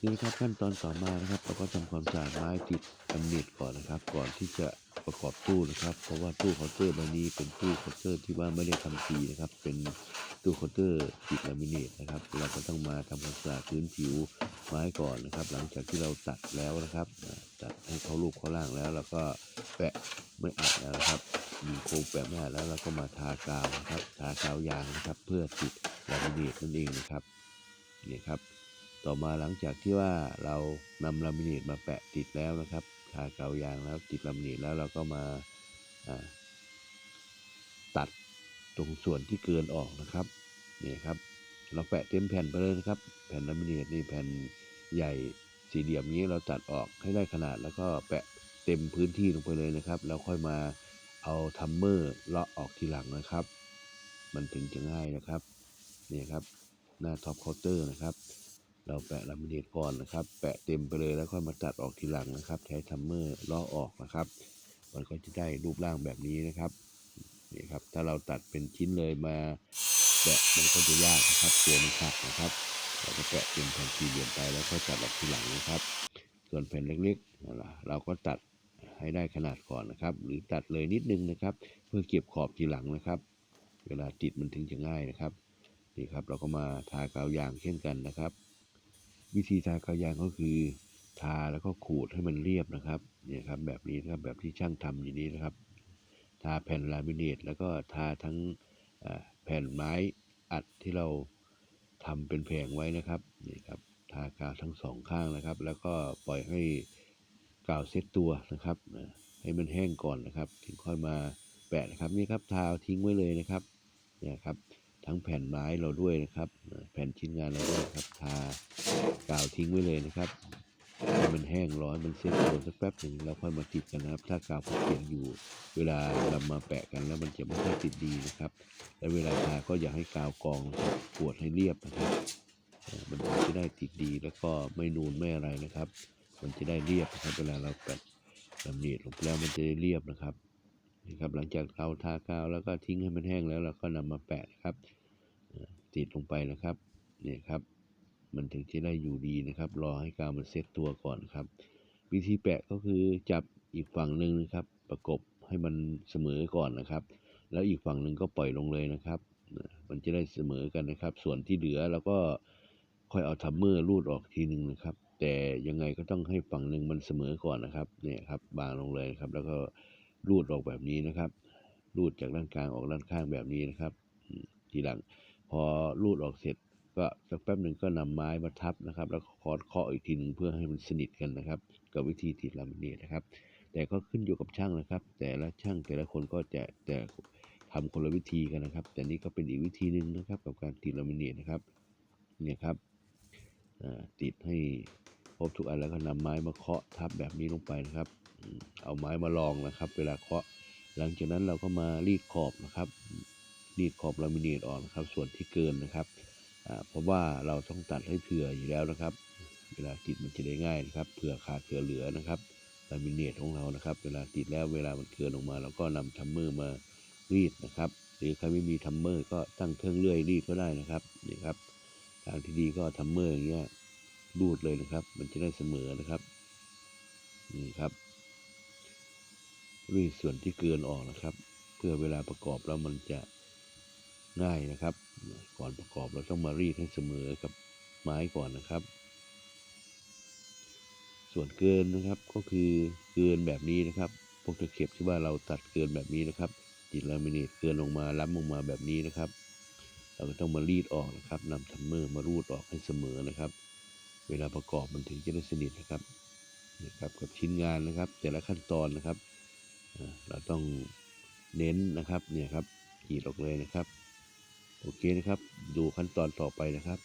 นี่นะครับขั้นตอนต่อมานะครับเราก็ทำความสะอาดไม้ติดกำเนิดก่อนนะครับ ก่อนที่จะประกอบตู้นะครับ เพราะว่าตู้เคาน์เตอร์ใบนี้เป็นตู้เคาน์เตอร์ที่ว่าไม่ได้ทำสีนะครับ เป็นตู้เคาน์เตอร์ติดลามิเนตนะครับ เราก็ต้องมาทำความสะอาดพื้นผิวไม้ก่อนนะครับ หลังจากที่เราตัดแล้วนะครับตัดให้เขารูปเขาล่างแล้วแล้วก็แปะไม่อัดแล้วนะครับมีโครงแปะไม่อัดแล้วเราก็มาทากาวนะครับ ทากาวยางนะครับ เพื่อติดลามิเนตนั่นเองนะครับนี่ครับ ต่อมาหลังจากที่ว่าเรานำลามิเนตมาแปะติดแล้วนะครับทาเกาวยางแล้วติดลามิเนตแล้วเราก็มาอ่าตัดตรงส่วนที่เกินออกนะครับนี่ครับ เราแปะเต็มแผ่นไปเลยนะครับ แผ่นลามิเนตนี่แผ่นใหญ่สี่เหลี่ยมนี้เราตัดออกให้ได้ขนาดแล้วก็แปะเต็มพื้นที่ลงไปเลยนะครับ แล้วค่อยมาเอาทัมเมอร์เลาะออกทีหลังนะครับ มันถึงจะง่ายนะครับนี่ครับหน้าท็อปเคาน์เตอร์นะครับ เราแปะลามิเนตก่อนนะครับ แปะเต็มไปเลยแล้วค่อยมาตัดออกทีหลังนะครับ ใช้ทัมเมอร์เลาะออกนะครับ มันก็จะได้รูปร่างแบบนี้นะครับนี่ครับ ถ้าเราตัดเป็นชิ้นเลยมาแปะมันก็จะยากนะครับ ตัวมันขาดนะครับ เราก็แปะเป็นแผ่นสี่เหลี่ยมไปแล้วค่อยตัดออกทีหลังนะครับ ส่วนแผ่นเล็กๆนั่นล่ะเราก็ตัดให้ได้ขนาดก่อนนะครับ หรือตัดเลยนิดนึงนะครับ เพื่อเก็บขอบทีหลังนะครับ เวลาติดมันถึงจะง่ายนะครับนี่ครับเราก็มาทากาวยางเช่นกันนะครับ วิธีทากาวยางก็คือ ทาแล้วก็ขูดให้มันเรียบนะครับเนี่ยครับแบบนี้นะครับแบบที่ช่างทำอย่างนี้นะครับ ทาแผ่นลามิเนตแล้วก็ทาทั้งแผ่นไม้อัดที่เราทำเป็นแผงไว้นะครับนี่ครับทากาวทั้งสองข้างนะครับ แล้วก็ปล่อยให้กาวเซตตัวนะครับให้มันแห้งก่อนนะครับ ถึงค่อยมาแปะนะครับนี่ครับทาทิ้งไว้เลยนะครับเนี่ยครับ ทั้งแผ่นไม้เราด้วยนะครับ แผ่นชิ้นงานเราด้วยครับทากาวทิ้งไว้เลยนะครับให้มันแห้งร้อนมันเซ็ตตัวสักแป๊บหนึ่งเราค่อยมาติดกันนะครับ ถ้ากาวเปียกอยู่ เวลาเรามาแปะกันแล้วมันจะไม่ค่อยติดดีนะครับ และเวลาทาก็อย่าให้กาวกองนะครับกวดให้เรียบนะครับมันจะได้ติดดีแล้วก็ไม่นูนไม่อะไรนะครับ มันจะได้เรียบนะครับ เวลาเราแปะลำเนียดลงไปแล้วมันจะได้เรียบนะครับนี่ครับหลังจากเราทากาวแล้วก็ทิ้งให้มันแห้งแล้วเราก็นำมาแปะนะครับ ติดลงไปนะครับเนี่ยครับ มันถึงจะได้อยู่ดีนะครับ รอให้กาวมันเซ็ตตัวก่อนครับ วิธีแปะก็คือจับอีกฝั่งหนึ่งนะครับ ประกบให้มันเสมอก่อนนะครับ แล้วอีกฝั่งหนึ่งก็ปล่อยลงเลยนะครับ มันจะได้เสมอกันนะครับ ส่วนที่เหลือเราก็ค่อยเอาทัมเมอร์รูดออกทีหนึ่งนะครับ แต่ยังไงก็ต้องให้ฝั่งหนึ่งมันเสมอก่อนนะครับเนี่ยครับบางลงเลยนะครับ แล้วก็รูดออกแบบนี้นะครับ รูดจากด้านกลางออกด้านข้างแบบนี้นะครับ ทีหลัง พอรูดออกเสร็จก็สักแป๊บหนึ่งก็นำไม้มาทับนะครับ แล้วก็คอร์เคาะอีกทีหนึ่งเพื่อให้มันสนิทกันนะครับ กับวิธีติดลามิเนตนะครับ แต่ก็ขึ้นอยู่กับช่างนะครับ แต่ละช่างแต่ละคนก็จะแต่ทำคนละวิธีกันนะครับ แต่นี่ก็เป็นอีกวิธีหนึ่งนะครับ กับการติดลามิเนตนะครับเนี่ยครับติดให้ครบทุกอันแล้วก็นำไม้มาเคาะทับแบบนี้ลงไปนะครับ เอาไม้มาลองนะครับ เวลาเคาะ หลังจากนั้นเราก็มารีดขอบนะครับ รีดขอบลามิเนตออกนะครับ ส่วนที่เกินนะครับเพราะว่าเราต้องตัดให้เผื่ออยู่แล้วนะครับ เวลาติดมันจะได้ง่ายนะครับเผื่อขาดเผื่อเหลือนะครับลามิเนตของเรานะครับ เวลาติดแล้วเวลามันเกินออกมาเราก็นำทัมเมอร์มารีดนะครับ หรือใครไม่มีทัมเมอร์ก็ตั้งเครื่องเลื่อยรีดก็ได้นะครับนี่ครับทางที่ดีก็ทัมเมอร์อย่างเงี้ยรูดเลยนะครับ มันจะได้เสมอนะครับนี่ครับรีดส่วนที่เกินออกนะครับ เพื่อเวลาประกอบแล้วมันจะ ง่ายนะครับ ก่อนประกอบเราต้องมารีดให้เสมอกับไม้ก่อนนะครับ ส่วนเกินนะครับก็คือเกินแบบนี้นะครับพวกตะเข็บที่ว่าเราตัดเกินแบบนี้นะครับติดลามิเนตเกินลงมาล้ำลงมาแบบนี้นะครับ เราก็ต้องมารีดออกนะครับนำทัมเมอร์มารูดออกให้เสมอนะครับ เวลาประกอบมันถึงจะได้สนิทนะครับนี่ครับกับชิ้นงานนะครับ แต่ละขั้นตอนนะครับ เราต้องเน้นนะครับเนี่ยครับกรีดออกเลยนะครับ โอเคนะครับ ดูขั้นตอนต่อไปนะครับ